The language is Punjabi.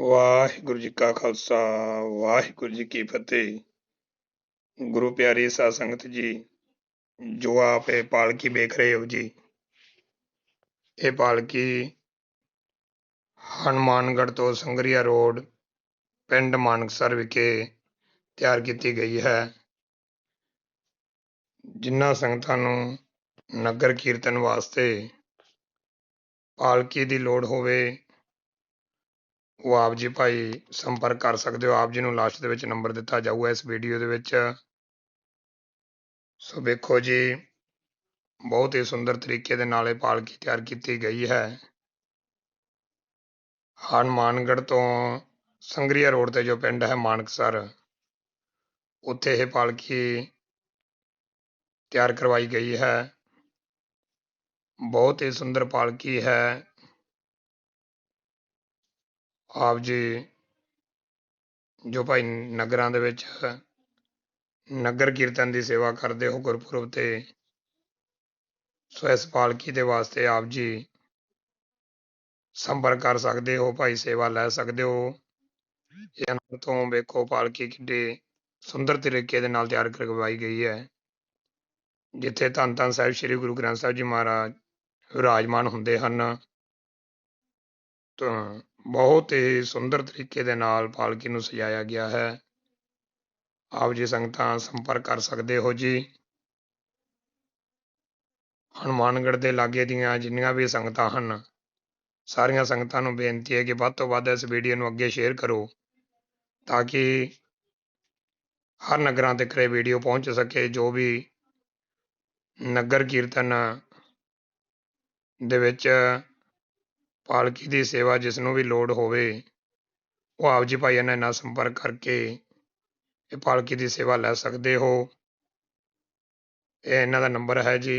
ਵਾਹਿਗੁਰੂ ਜੀ ਕਾ ਖਾਲਸਾ, ਵਾਹਿਗੁਰੂ ਜੀ ਕੀ ਫਤਿਹ। ਗੁਰੂ ਪਿਆਰੀ ਸਾਧ ਸੰਗਤ ਜੀ, ਜੋ ਆਪ ਇਹ ਪਾਲਕੀ ਵੇਖ ਰਹੇ ਹੋ ਜੀ, ਇਹ ਪਾਲਕੀ ਹਨੂਮਾਨਗੜ੍ਹ ਤੋਂ ਸੰਗਰੀਆ ਰੋਡ, ਪਿੰਡ ਮਾਨਕਸਰ ਵਿਖੇ ਤਿਆਰ ਕੀਤੀ ਗਈ ਹੈ। ਜਿਨ੍ਹਾਂ ਸੰਗਤਾਂ ਨੂੰ ਨਗਰ ਕੀਰਤਨ ਵਾਸਤੇ ਪਾਲਕੀ ਦੀ ਲੋੜ ਹੋਵੇ ਉਹ ਆਪ ਜੀ ਭਾਈ ਸੰਪਰਕ ਕਰ ਸਕਦੇ ਹੋ, ਆਪ ਜੀ ਨੂੰ ਲਾਸਟ ਦੇ ਵਿੱਚ ਨੰਬਰ ਦਿੱਤਾ ਜਾਊਗਾ ਇਸ ਵੀਡੀਓ ਦੇ ਵਿੱਚ। ਸੋ ਵੇਖੋ ਜੀ, ਬਹੁਤ ਹੀ ਸੁੰਦਰ ਤਰੀਕੇ ਦੇ ਨਾਲ ਇਹ ਪਾਲਕੀ ਤਿਆਰ ਕੀਤੀ ਗਈ ਹੈ। ਹਨੂਮਾਨਗੜ੍ਹ ਤੋਂ ਸੰਗਰੀਆ ਰੋਡ ਤੇ ਜੋ ਪਿੰਡ ਹੈ ਮਾਨਕਸਰ, ਉੱਥੇ ਇਹ ਪਾਲਕੀ ਤਿਆਰ ਕਰਵਾਈ ਗਈ ਹੈ। ਬਹੁਤ ਹੀ ਸੁੰਦਰ ਪਾਲਕੀ ਹੈ। ਆਪ ਜੀ ਜੋ ਭਾਈ ਨਗਰਾਂ ਦੇ ਵਿੱਚ ਨਗਰ ਕੀਰਤਨ ਦੀ ਸੇਵਾ ਕਰਦੇ ਹੋ ਗੁਰਪੁਰਬ ਤੇ, ਸੋ ਇਸ ਪਾਲਕੀ ਦੇ ਵਾਸਤੇ ਆਪ ਜੀ ਸੰਪਰਕ ਕਰ ਸਕਦੇ ਹੋ, ਭਾਈ ਸੇਵਾ ਲੈ ਸਕਦੇ ਹੋ। ਇਹਨਾਂ ਤੋਂ ਵੇਖੋ ਪਾਲਕੀ ਕਿੱਡੇ ਸੁੰਦਰ ਤਰੀਕੇ ਦੇ ਨਾਲ ਤਿਆਰ ਕਰਵਾਈ ਗਈ ਹੈ। ਜਿੱਥੇ ਧੰਨ ਧੰਨ ਸਾਹਿਬ, ਸ੍ਰੀ ਗੁਰੂ ਗ੍ਰੰਥ ਸਾਹਿਬ ਜੀ ਮਹਾਰਾਜ, ਵਿਰਾਜਮਾਨ ਹੁੰਦੇ ਹਨ। ਬਹੁਤ ਹੀ ਸੁੰਦਰ ਤਰੀਕੇ ਦੇ ਨਾਲ ਪਾਲਕੀ ਨੂੰ ਸਜਾਇਆ ਗਿਆ ਹੈ। ਆਪ ਜੀ ਸੰਗਤਾਂ ਸੰਪਰਕ ਕਰ ਸਕਦੇ ਹੋ ਜੀ। ਹਨੂਮਾਨਗੜ੍ਹ ਦੇ ਲਾਗੇ ਦੀਆਂ ਜਿੰਨੀਆਂ ਵੀ ਸੰਗਤਾਂ ਹਨ, ਸਾਰੀਆਂ ਸੰਗਤਾਂ ਨੂੰ ਬੇਨਤੀ ਹੈ ਕਿ ਵੱਧ ਤੋਂ ਵੱਧ ਇਸ ਵੀਡੀਓ ਨੂੰ ਅੱਗੇ ਸ਼ੇਅਰ ਕਰੋ, ਤਾਂ ਕਿ ਹਰ ਨਗਰਾਂ ਤੱਕ ਇਹ ਵੀਡੀਓ ਪਹੁੰਚ ਸਕੇ, ਜੋ ਵੀ ਨਗਰ ਕੀਰਤਨ ਦੇ ਵਿੱਚ ਪਾਲਕੀ ਦੀ ਸੇਵਾ ਜਿਸ ਨੂੰ ਵੀ ਲੋੜ ਹੋਵੇ, ਉਹ ਆਪ ਜੀ ਭਾਈ ਇਹਨਾਂ ਨਾਲ ਸੰਪਰਕ ਕਰਕੇ ਇਹ ਪਾਲਕੀ ਦੀ ਸੇਵਾ ਲੈ ਸਕਦੇ ਹੋ। ਇਹ ਇਹਨਾਂ ਦਾ ਨੰਬਰ ਹੈ ਜੀ।